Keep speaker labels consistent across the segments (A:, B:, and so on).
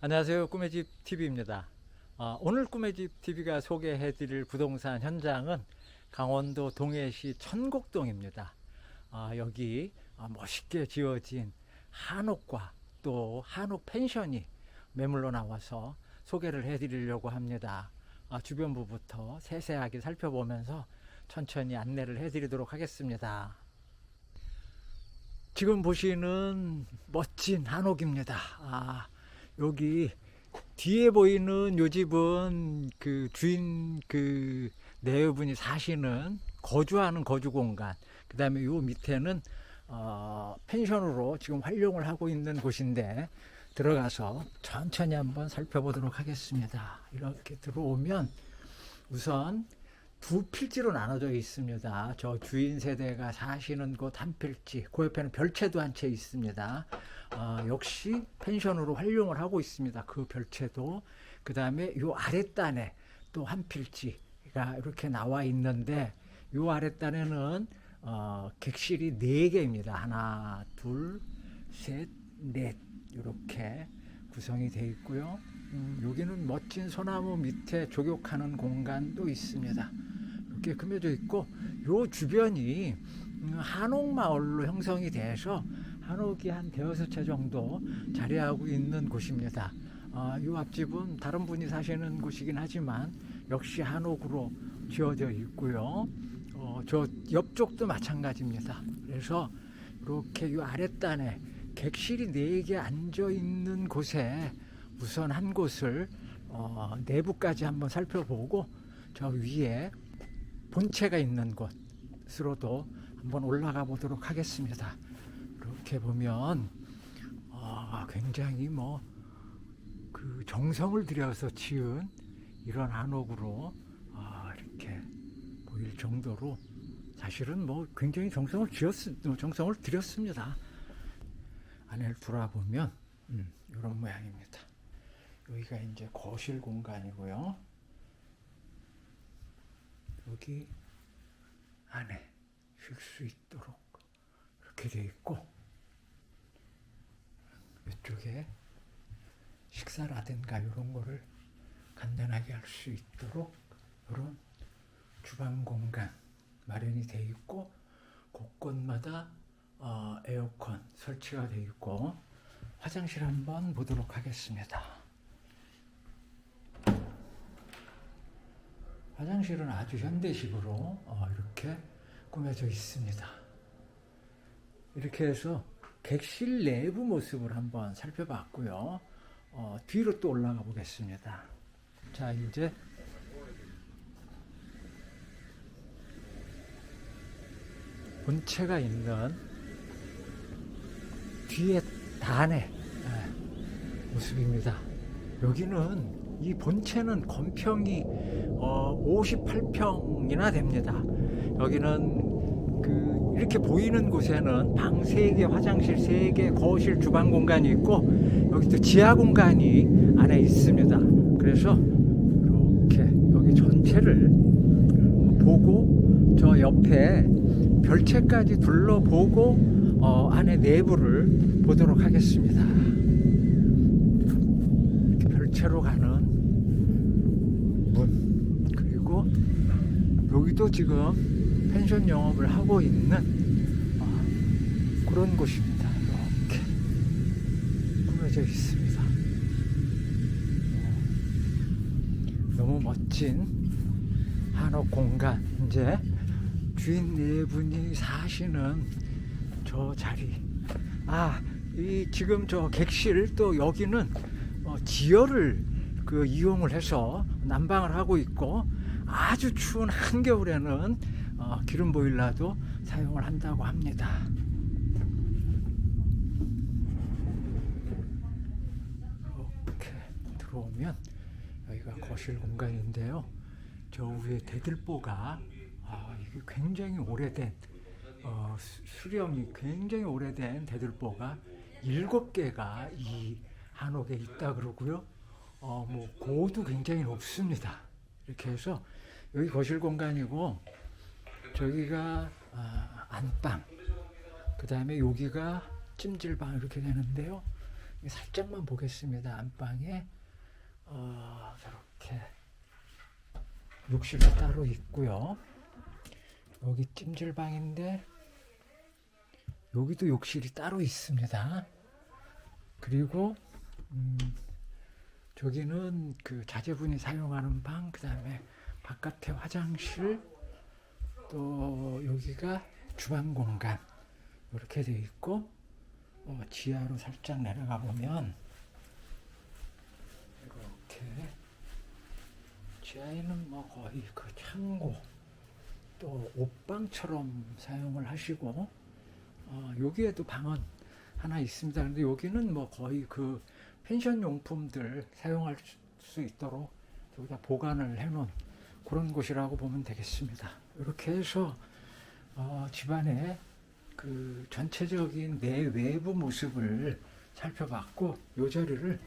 A: 안녕하세요. 꿈의 집 TV입니다. 오늘 꿈의 집 TV가 소개해 드릴 부동산 현장은 강원도 동해시 천곡동입니다. 아, 여기 아, 멋있게 지어진 한옥과 또 한옥 펜션이 매물로 나와서 소개를 해드리려고 합니다. 아, 주변부부터 세세하게 살펴보면서 천천히 안내를 해드리도록 하겠습니다. 지금 보시는 멋진 한옥입니다. 아, 여기 뒤에 보이는 요 집은 그 주인 그 내외분이 사시는 거주하는 거주 공간. 그 다음에 요 밑에는 어, 펜션으로 지금 활용을 하고 있는 곳인데 들어가서 천천히 한번 살펴보도록 하겠습니다. 이렇게 들어오면 우선 두 필지로 나눠져 있습니다. 저 주인 세대가 사시는 곳 한 필지, 그 옆에는 별채도 한 채 있습니다. 어, 역시 펜션으로 활용을 하고 있습니다. 그 별채도. 그 다음에 요 아랫단에 또 한 필지가 이렇게 나와 있는데 요 아랫단에는 어, 객실이 네 개입니다. 하나, 둘, 셋, 넷 이렇게 구성이 되어 있고요. 음, 여기는 멋진 소나무 밑에 조격하는 공간도 있습니다. 이렇게 금해져 있고 요 주변이 음, 한옥마을로 형성이 돼서 한옥이 한 대여섯 채 정도 자리하고 있는 곳입니다. 어, 이 앞집은 다른 분이 사시는 곳이긴 하지만 역시 한옥으로 지어져 있고요. 어, 저 옆쪽도 마찬가지입니다. 그래서 이렇게 이 아랫단에 객실이 네 개 앉아 있는 곳에 우선 한 곳을 어, 내부까지 한번 살펴보고 저 위에 본체가 있는 곳으로도 한번 올라가 보도록 하겠습니다. 이렇게 보면 아, 굉장히 뭐 그 정성을 들여서 지은 이런 이렇게 보일 정도로 사실은 뭐 굉장히 정성을 지었 정성을 들였습니다. 안을 돌아보면 음, 이런 모양입니다. 여기가 이제 거실 공간이고요. 여기 안에 쉴 수 있도록 이렇게 되어 있고 이쪽에 식사라든가 이런 거를 간단하게 할 수 있도록 이런 주방 공간 마련이 되어 있고 곳곳마다 어, 에어컨 설치가 되어 있고 화장실 한번 보도록 하겠습니다. 화장실은 아주 현대식으로 어, 이렇게 꾸며져 있습니다. 이렇게 해서 객실 내부 모습을 한번 살펴봤고요. 어, 뒤로 또 올라가 보겠습니다. 자, 이제 본체가 있는 뒤에 단의 예, 모습입니다. 여기는 이 본체는 건평이 어, 58평이나 됩니다. 여기는 그 이렇게 보이는 곳에는 방 3개, 화장실 3개, 거실, 주방 공간이 있고 여기 또 지하 공간이 안에 있습니다. 그래서 이렇게 여기 전체를 보고 저 옆에 별채까지 둘러보고 어, 안에 내부를 보도록 하겠습니다. 이렇게 별채로 가는 문 그리고 여기도 지금 펜션 영업을 하고 있는 어, 그런 곳입니다. 이렇게 꾸며져 있습니다. 어, 너무 멋진 한옥 공간 이제 주인 네 분이 사시는 저 자리. 아, 이 지금 저 객실 또 여기는 어, 지열을 그 이용을 해서 난방을 하고 있고 아주 추운 한겨울에는 어, 기름 보일러도 사용을 한다고 합니다. 이렇게 들어오면 여기가 거실 공간인데요. 저 위에 대들보가 아, 이게 굉장히 오래된 어, 수- 수령이 굉장히 오래된 대들보가 일곱 개가 이 한옥에 있다 그러고요. 어, 뭐 고도 굉장히 높습니다. 이렇게 해서 여기 거실 공간이고 저기가 아, 안방, 그 다음에 여기가 찜질방 이렇게 되는데요. 살짝만 보겠습니다. 안방에 어, 저렇게 욕실이 따로 있고요. 여기 찜질방인데 여기도 욕실이 따로 있습니다. 그리고 음, 저기는 그 자제분이 사용하는 방, 그 다음에 바깥에 화장실, 또 여기가 주방 공간 이렇게 되어 있고 어, 지하로 살짝 내려가 보면 이렇게 지하에는 뭐 거의 그 창고 또 옷방처럼 사용을 하시고 어, 여기에도 방은 하나 있습니다. 근데 여기는 뭐 거의 그 펜션 용품들 사용할 수 있도록 여기다 보관을 해놓은 그런 곳이라고 보면 되겠습니다. 이렇게 해서 어, 집안의 그 전체적인 내외부 모습을 살펴봤고 이 자리를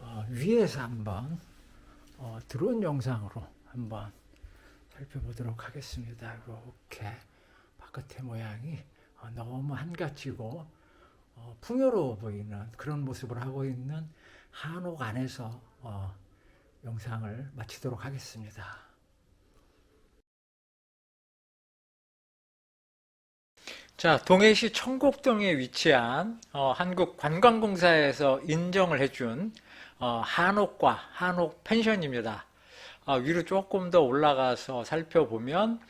A: 어, 위에서 한번 어, 드론 영상으로 한번 살펴보도록 하겠습니다. 이렇게 바깥의 모양이 어, 너무 한가지고 어, 풍요로워 보이는 그런 모습을 하고 있는 한옥 안에서 어, 영상을 마치도록 하겠습니다. 자, 동해시 청곡동에 위치한 어, 한국관광공사에서 인정을 해준 어, 한옥과 한옥 펜션입니다. 어, 위로 조금 더 올라가서 살펴보면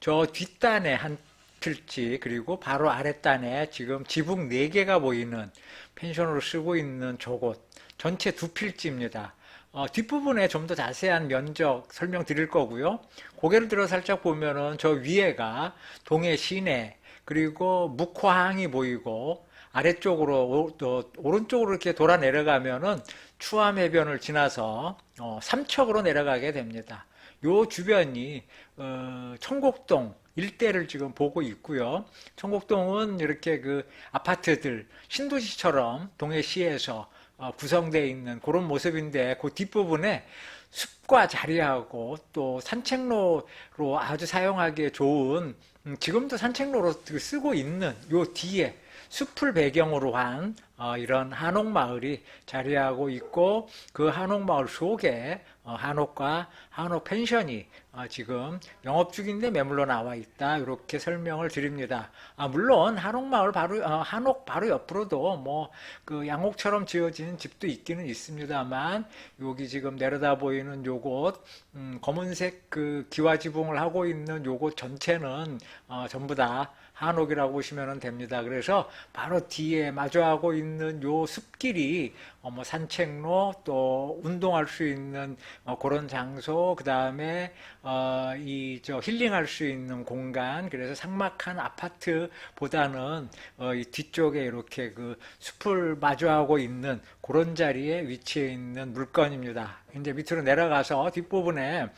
A: 저 뒷단에 한 필지 그리고 바로 아랫단에 지금 지붕 4개가 보이는 펜션으로 쓰고 있는 저곳 전체 두 필지입니다. 어, 뒷부분에 좀 더 자세한 면적 설명 드릴 거고요. 고개를 들어 살짝 보면은 저 위에가 동해 시내 그리고 묵화항이 보이고 아래쪽으로 오, 또 오른쪽으로 이렇게 돌아 내려가면은 추암 해변을 지나서 어, 삼척으로 내려가게 됩니다. 요 주변이 어, 청곡동 일대를 지금 보고 있고요. 청곡동은 이렇게 그 아파트들 신도시처럼 동해시에서 어, 구성되어 있는 그런 모습인데 그 뒷부분에 숲과 자리하고 또 산책로로 아주 사용하기에 좋은 음, 지금도 산책로로 쓰고 있는 요 뒤에 숲을 배경으로 한 어, 이런 한옥마을이 자리하고 있고 그 한옥마을 속에 어, 한옥과 한옥 펜션이 어, 지금 영업 중인데 매물로 나와 있다 이렇게 설명을 드립니다. 아, 물론 한옥마을 바로 어, 한옥 바로 옆으로도 뭐 그 양옥처럼 지어진 집도 있기는 있습니다만 여기 지금 내려다 보이는 요곳 음, 검은색 그 기와 지붕을 하고 있는 요곳 전체는 어, 전부 다 한옥이라고 보시면 됩니다. 그래서 바로 뒤에 마주하고 있는 요 숲길이 어, 뭐 산책로 또 운동할 수 있는 어, 그런 장소 그 다음에 어, 이 저 힐링할 수 있는 공간 그래서 삭막한 아파트보다는 어, 이 뒤쪽에 이렇게 그 숲을 마주하고 있는 그런 자리에 위치해 있는 물건입니다. 이제 밑으로 내려가서 뒷부분에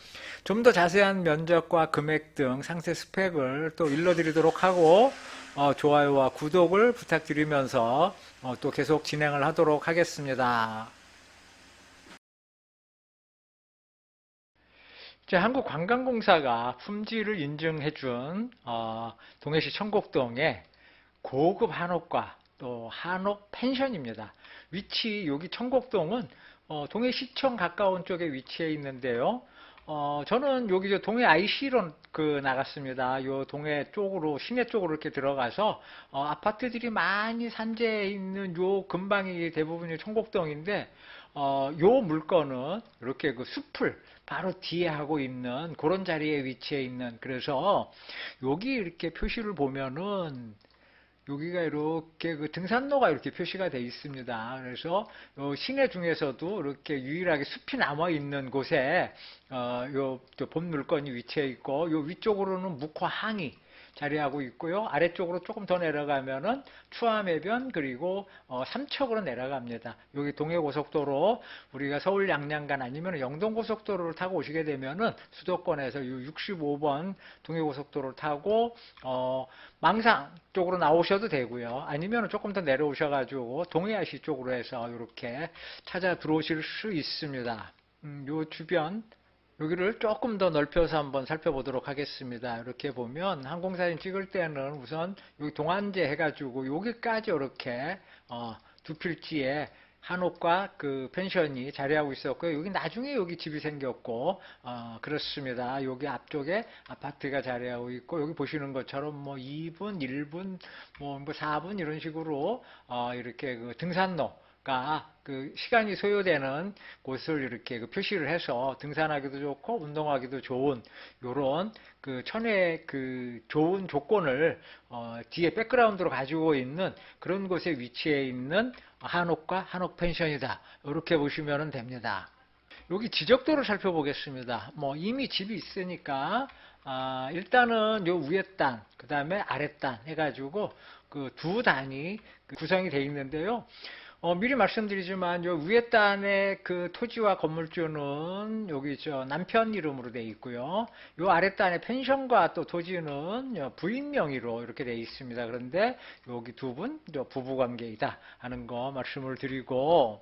A: 좀 더 자세한 면적과 금액 등 상세 스펙을 또 일러드리도록 하고 어, 좋아요와 구독을 부탁드리면서 어, 또 계속 진행을 하도록 하겠습니다. 자, 한국관광공사가 품질을 인증해준 어, 동해시 청곡동의 고급 한옥과 또 한옥 펜션입니다. 위치 여기 청곡동은 어, 동해시청 가까운 쪽에 위치해 있는데요. 어, 저는 여기 저 동해 IC로 그 나갔습니다. 요 동해 쪽으로, 시내 쪽으로 이렇게 들어가서, 어, 아파트들이 많이 산재해 있는 요 근방이 대부분이 청곡동인데, 어, 요 물건은 이렇게 그 숲을 바로 뒤에 하고 있는 그런 자리에 위치해 있는, 그래서 여기 이렇게 표시를 보면은, 여기가 이렇게 그 등산로가 이렇게 표시가 되어 있습니다. 그래서 요 시내 중에서도 이렇게 유일하게 숲이 남아 있는 곳에 어, 요본 물건이 위치해 있고 요 위쪽으로는 묵화항이 자리하고 있고요. 아래쪽으로 조금 더 내려가면은 추암해변 그리고 어, 삼척으로 내려갑니다. 여기 동해고속도로 우리가 서울 양양간 아니면 영동고속도로를 타고 오시게 되면은 수도권에서 65번 동해고속도로를 타고 어, 망상 쪽으로 나오셔도 되고요. 아니면 조금 더 내려오셔가지고 동해아시 쪽으로 해서 이렇게 찾아 들어오실 수 있습니다. 음, 요 주변 여기를 조금 더 넓혀서 한번 살펴보도록 하겠습니다. 이렇게 보면 항공사진 찍을 때는 우선 여기 동안제 해가지고 여기까지 이렇게 어, 두 필지에 한옥과 그 펜션이 자리하고 있었고요. 여기 나중에 여기 집이 생겼고 어, 그렇습니다. 여기 앞쪽에 아파트가 자리하고 있고 여기 보시는 것처럼 뭐 2분, 1분, 뭐 4분 이런 식으로 어, 이렇게 그 등산로 그 시간이 소요되는 곳을 이렇게 그 표시를 해서 등산하기도 좋고 운동하기도 좋은 요런 그 천의 그 좋은 조건을 어 뒤에 백그라운드로 가지고 있는 그런 곳에 위치해 있는 한옥과 한옥 펜션이다. 이렇게 보시면 됩니다. 여기 지적도를 살펴보겠습니다. 뭐 이미 집이 있으니까 아, 일단은 요 위에 단, 그 다음에 아래 단 해가지고 그 두 단이 구성이 되어 있는데요. 어, 미리 말씀드리지만 요 위에 단의 그 토지와 건물주는 여기 저 남편 이름으로 되어 있고요. 요 아래 단의 펜션과 또 토지는 부인 명의로 이렇게 되어 있습니다. 그런데 여기 두 분 부부 관계이다 하는 거 말씀을 드리고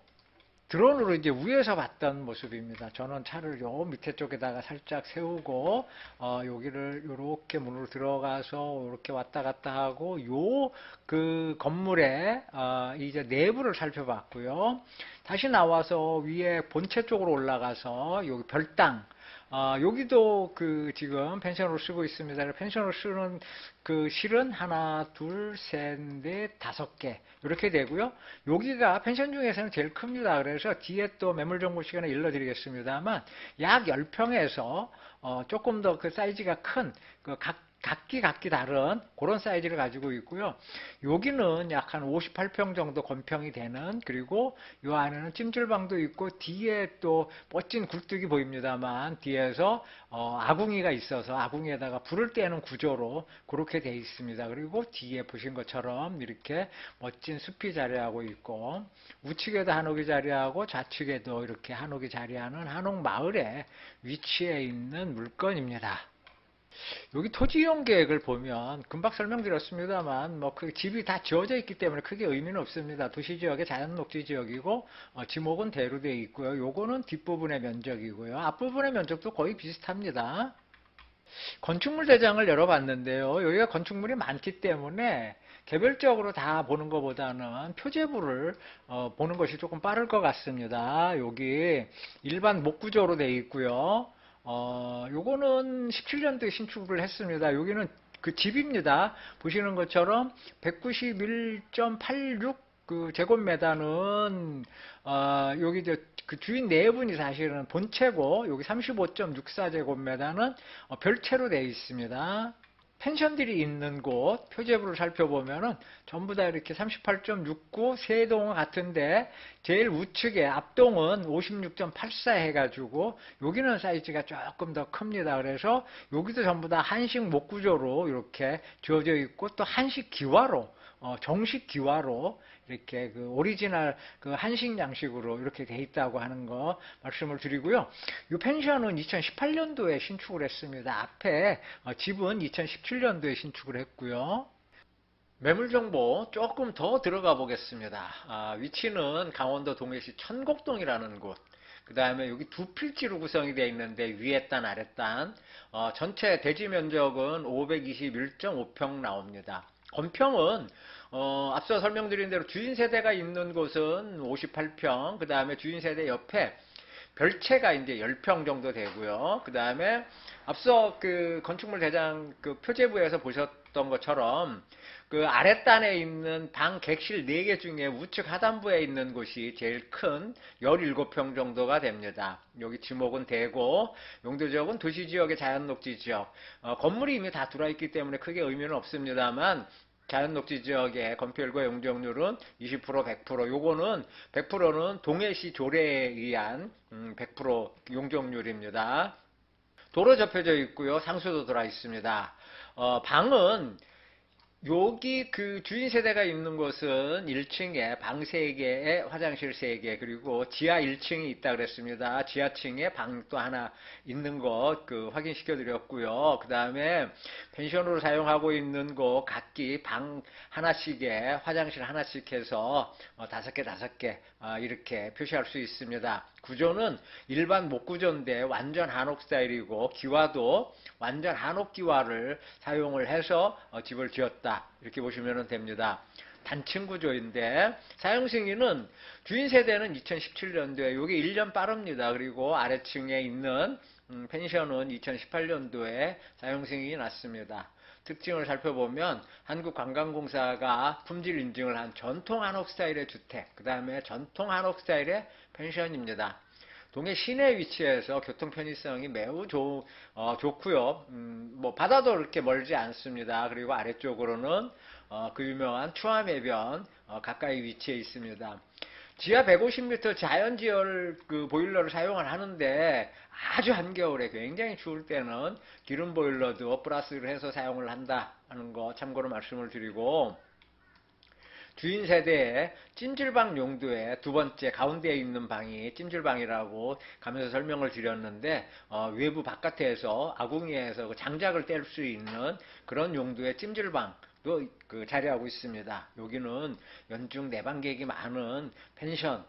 A: 드론으로 이제 위에서 봤던 모습입니다. 저는 차를 요 밑에 쪽에다가 살짝 세우고 어, 여기를 요렇게 문으로 들어가서 이렇게 왔다 갔다 하고 요 그 건물의 어, 이제 내부를 살펴봤고요. 다시 나와서 위에 본체 쪽으로 올라가서 여기 별당 아, 여기도 그 지금 펜션으로 쓰고 있습니다. 펜션으로 쓰는 그 실은 하나, 둘, 셋, 넷, 다섯 개 이렇게 되고요. 여기가 펜션 중에서는 제일 큽니다. 그래서 뒤에 또 매물 정보 시간에 일러드리겠습니다만 약 10평에서 어, 조금 더 그 사이즈가 큰그 각 각기 각기 다른 그런 사이즈를 가지고 있고요. 여기는 약 한 58평 정도 건평이 되는 그리고 이 안에는 찜질방도 있고 뒤에 또 멋진 굴뚝이 보입니다만 뒤에서 어, 아궁이가 있어서 아궁이에다가 불을 떼는 구조로 그렇게 되어 있습니다. 그리고 뒤에 보신 것처럼 이렇게 멋진 숲이 자리하고 있고 우측에도 한옥이 자리하고 좌측에도 이렇게 한옥이 자리하는 한옥 마을에 위치해 있는 물건입니다. 여기 토지 이용 계획을 보면 금방 설명드렸습니다만 뭐 그 집이 다 지어져 있기 때문에 크게 의미는 없습니다. 도시 지역의 자연 녹지 지역이고 어, 지목은 대로 되어 있고요. 요거는 뒷부분의 면적이고요. 앞부분의 면적도 거의 비슷합니다. 건축물 대장을 열어봤는데요. 여기가 건축물이 많기 때문에 개별적으로 다 보는 것보다는 표제부를 어, 보는 것이 조금 빠를 것 같습니다. 여기 일반 목구조로 되어 있고요. 어, 요거는 17년도에 신축을 했습니다. 여기는 그 집입니다. 보시는 것처럼 191.86 그 제곱미터는 어, 여기 그 주인 네 분이 사실은 본체고 여기 35.64 제곱미터는 어, 별채로 되어 있습니다. 펜션들이 있는 곳 표제부를 살펴보면은 전부 다 이렇게 38.69 세동 같은데 제일 우측에 앞동은 56.84 해가지고 여기는 사이즈가 조금 더 큽니다. 그래서 여기도 전부 다 한식 목구조로 이렇게 주어져 있고 또 한식 기와로 어, 정식 기와로 이렇게 그 오리지널 그 한식 양식으로 이렇게 돼 있다고 하는 거 말씀을 드리고요. 이 펜션은 2018년도에 신축을 했습니다. 앞에 어, 집은 2017년도에 신축을 했고요. 매물 정보 조금 더 들어가 보겠습니다. 아, 위치는 강원도 동해시 천곡동이라는 곳. 그 다음에 여기 두 필지로 구성이 되어 있는데 위에 단 아래 단 어, 전체 대지 면적은 521.5평 나옵니다. 건평은 어, 앞서 설명드린 대로 주인 세대가 있는 곳은 58평, 그 다음에 주인 세대 옆에 별채가 이제 10평 정도 되고요. 그 다음에 앞서 그 건축물 대장 그 표제부에서 보셨던 것처럼 그 아랫단에 있는 방 객실 4개 중에 우측 하단부에 있는 곳이 제일 큰 17평 정도가 됩니다. 여기 지목은 대고 용도 지역은 도시 지역의 자연 녹지 지역 어, 건물이 이미 다 들어있기 때문에 크게 의미는 없습니다만 자연녹지 지역의 건폐율과 용적률은 20% 100% 요거는 100%는 동해시 조례에 의한 100% 음, 용적률입니다. 도로 접혀져 있고요. 상수도 들어 있습니다. 어, 방은 여기 그 주인 세대가 있는 곳은 1층에 방 3개, 화장실 3개, 그리고 지하 1층이 있다 그랬습니다. 지하층에 방 또 하나 있는 것 그 확인시켜 드렸고요. 그 다음에 펜션으로 사용하고 있는 곳 각기 방 하나씩에 화장실 하나씩 해서 어, 다섯 개 다섯 개 아, 이렇게 표시할 수 있습니다. 구조는 일반 목구조인데 완전 한옥 스타일이고 기와도 완전 한옥 기와를 사용을 해서 어, 집을 지었다 이렇게 보시면 됩니다. 단층 구조인데 사용 승인은 주인 세대는 2017년도에 이게 1년 빠릅니다. 그리고 아래층에 있는 음, 펜션은 2018년도에 사용 승인이 났습니다. 특징을 살펴보면 한국관광공사가 품질 인증을 한 전통 한옥 스타일의 주택, 그 다음에 전통 한옥 스타일의 펜션입니다. 동해 시내 위치해서 교통 편의성이 매우 좋, 어, 좋고요. 음, 뭐 바다도 그렇게 멀지 않습니다. 그리고 아래쪽으로는 어, 그 유명한 추암해변 어, 가까이 위치해 있습니다. 지하 150m 자연지열 그 보일러를 사용을 하는데 아주 한겨울에 굉장히 추울 때는 기름 보일러도 플러스를 해서 사용을 한다 하는 거 참고로 말씀을 드리고 주인 세대의 찜질방 용도의 두 번째 가운데에 있는 방이 찜질방이라고 가면서 설명을 드렸는데 어, 외부 바깥에서 아궁이에서 그 장작을 뗄 수 있는 그런 용도의 찜질방도 그 자리하고 있습니다. 여기는 연중 내방객이 많은 펜션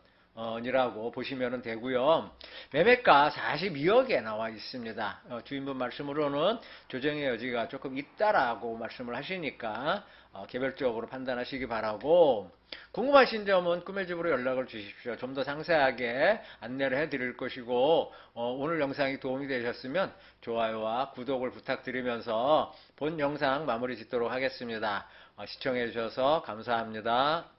A: 이라고 보시면 되고요. 매매가 42억에 나와 있습니다. 어, 주인분 말씀으로는 조정의 여지가 조금 있다라고 말씀을 하시니까 어, 개별적으로 판단하시기 바라고 궁금하신 점은 꿈의 집으로 연락을 주십시오. 좀 더 상세하게 안내를 해드릴 것이고 어, 오늘 영상이 도움이 되셨으면 좋아요와 구독을 부탁드리면서 본 영상 마무리 짓도록 하겠습니다. 어, 시청해 주셔서 감사합니다.